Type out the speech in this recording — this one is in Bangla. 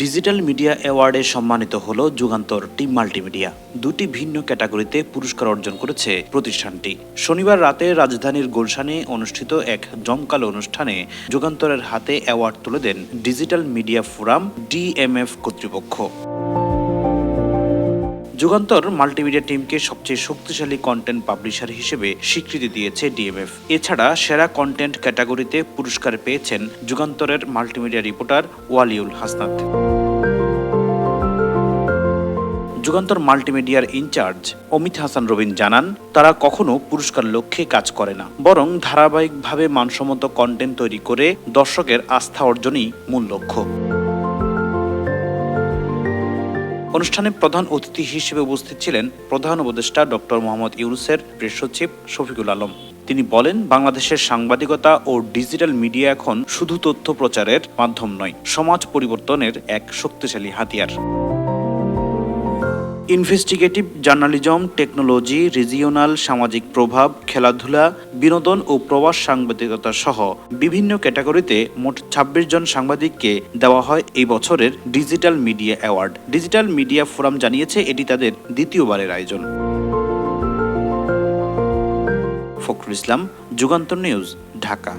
ডিজিটাল মিডিয়া অ্যাওয়ার্ডে সম্মানিত হল যুগান্তর টিম মাল্টিমিডিয়া। দুটি ভিন্ন ক্যাটাগরিতে পুরস্কার অর্জন করেছে প্রতিষ্ঠানটি। শনিবার রাতে রাজধানীর গুলশানে অনুষ্ঠিত এক জমকালো অনুষ্ঠানে যুগান্তরের হাতে অ্যাওয়ার্ড তুলে দেন ডিজিটাল মিডিয়া ফোরাম ডিএমএফ কর্তৃপক্ষ। যুগান্তর মাল্টিমিডিয়া টিমকে সবচেয়ে শক্তিশালী কন্টেন্ট পাবলিশার হিসেবে স্বীকৃতি দিয়েছে ডিএমএফ এছাড়া সেরা কন্টেন্ট ক্যাটাগরিতে পুরস্কার পেয়েছেন যুগান্তরের মাল্টিমিডিয়া রিপোর্টার ওয়ালিউল হাসনাত। যুগান্তর মাল্টিমিডিয়ার ইনচার্জ অমিত হাসান রবিন জানান, তারা কখনো পুরস্কার লক্ষ্যে কাজ করে না, বরং ধারাবাহিকভাবে মানসম্মত কন্টেন্ট তৈরি করে দর্শকের আস্থা অর্জনই মূল লক্ষ্য। অনুষ্ঠানে প্রধান অতিথি হিসেবে উপস্থিত ছিলেন প্রধান উপদেষ্টা ডক্টর মোহাম্মদ ইউনুসের প্রেস সচিব শফিকুল আলম। তিনি বলেন, বাংলাদেশের সাংবাদিকতা ও ডিজিটাল মিডিয়া এখন শুধু তথ্য প্রচারের মাধ্যম নয়, সমাজ পরিবর্তনের এক শক্তিশালী হাতিয়ার। ইনভেস্টিগেটিভ জার্নালিজম, টেকনোলজি, রিজিওনাল সামাজিক প্রভাব, খেলাধুলা, বিনোদন ও প্রবাস সাংবাদিকতা সহ বিভিন্ন ক্যাটাগরিতে মোট ২৬ জন সাংবাদিককে দেওয়া হয় এই বছরের digital media award. Digital media forum জানিয়েছে এটি তাদের দ্বিতীয়বারের আয়োজন। ফখরুল ইসলাম, যুগান্তর নিউজ, ঢাকা।